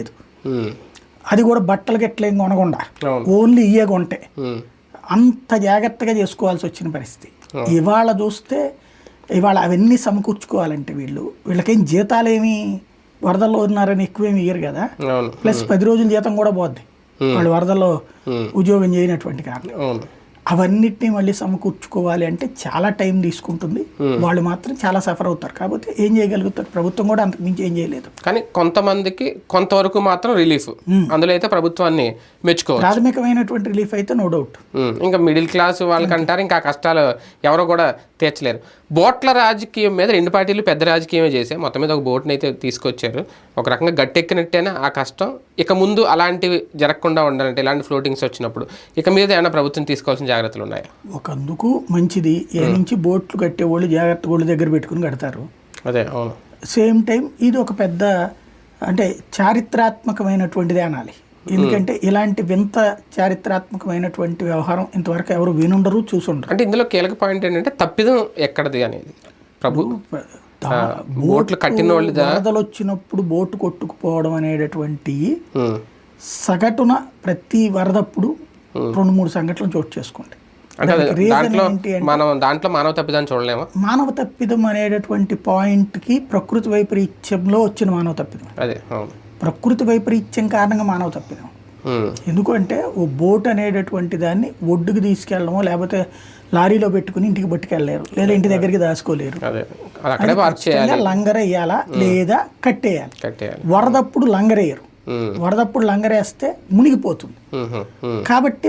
లేదు. అది కూడా బట్టలు గిట్ల ఏం కొనకుండా ఓన్లీ ఇయ్యే కొంటే అంత జాగ్రత్తగా చేసుకోవాల్సి వచ్చిన పరిస్థితి. ఇవాళ చూస్తే ఇవాళ అవన్నీ సమకూర్చుకోవాలంటే వీళ్ళు వీళ్ళకేం జీతాలు ఏమి వరదల్లో ఉన్నారని ఎక్కువేమి ఇయ్యరు కదా. ప్లస్ పది రోజుల జీతం కూడా పోద్ది. వాళ్ళు వరదల్లో ఉద్యోగం చేయనటువంటి కారణం. అవన్నిటిని మళ్ళీ సమకూర్చుకోవాలి అంటే చాలా టైం తీసుకుంటుంది. వాళ్ళు మాత్రం చాలా సఫర్ అవుతారు. కాకపోతే ఏం చేయగలుగుతారు? ప్రభుత్వం కూడా అంతకు మించి ఏం చేయలేదు. కానీ కొంతమందికి కొంతవరకు మాత్రం రిలీఫ్. అందులో అయితే ప్రభుత్వాన్ని మెచ్చుకోవచ్చు. ప్రాథమికమైనటువంటి రిలీఫ్ అయితే నో డౌట్. ఉమ్, ఇంకా మిడిల్ క్లాస్ వాళ్ళకి అంటారు ఇంకా కష్టాలు ఎవరు కూడా తీర్చలేరు. బోట్ల రాజకీయం మీద రెండు పార్టీలు పెద్ద రాజకీయమే చేశాయి. మొత్తం మీద ఒక బోట్ని అయితే తీసుకొచ్చారు. ఒక రకంగా గట్టెక్కినట్టేనా ఆ కష్టం? ఇక ముందు అలాంటివి జరగకుండా ఉండాలంటే ఇలాంటి ఫ్లోటింగ్స్ వచ్చినప్పుడు ఇక మీద ఏమైనా ప్రభుత్వం తీసుకోవాల్సిన జాగ్రత్తలు ఉన్నాయా ఒకందుకు మంచిది. ఏ నుంచి బోట్లు కట్టేవాళ్ళు జాగ్రత్త ఒళ్ళు దగ్గర పెట్టుకుని కడతారు. అదే అవును. సేమ్ టైం ఇది ఒక పెద్ద అంటే చారిత్రాత్మకమైనటువంటిది అనాలి ఎందుకంటే ఇలాంటి వింత చారిత్రాత్మకమైనటువంటి వ్యవహారం ఇంతవరకు ఎవరు వినుండరు చూసుండరు. అంటే ఇందులో కీలక పాయింట్ ఏంటంటే తప్పిదం ఎక్కడది అనేది. ప్రభు బోట్లు కట్టిన వాళ్ళదా వరదలు వచ్చినప్పుడు బోటు కొట్టుకుపోవడం అనేటటువంటి ఉమ్, సగటున ప్రతి వరదప్పుడు రెండు మూడు సంఘటనలు చోటు చేసుకోండి. దాంట్లో మనం దాంట్లో మానవ తప్పిదాన్ని చూడలేమా? మానవ తప్పిదం అనేటటువంటి పాయింట్కి ప్రకృతి వైపరీత్యంలో వచ్చిన మానవ తప్పిదం. అదే ప్రకృతి వైపరీత్యం కారణంగా మానవ తప్పిదం. ఎందుకంటే ఓ బోట్ అనేటటువంటి దాన్ని ఒడ్డుకు తీసుకెళ్ళడమో లేకపోతే లారీలో పెట్టుకుని ఇంటికి పట్టుకెళ్ళలేరు లేదా ఇంటి దగ్గరికి దాచుకోలేరు. లంగరేయాలా లేదా కట్టేయాలి. వరదప్పుడు లంగరేయరు వరదప్పుడు లంగరేస్తే మునిగిపోతుంది. కాబట్టి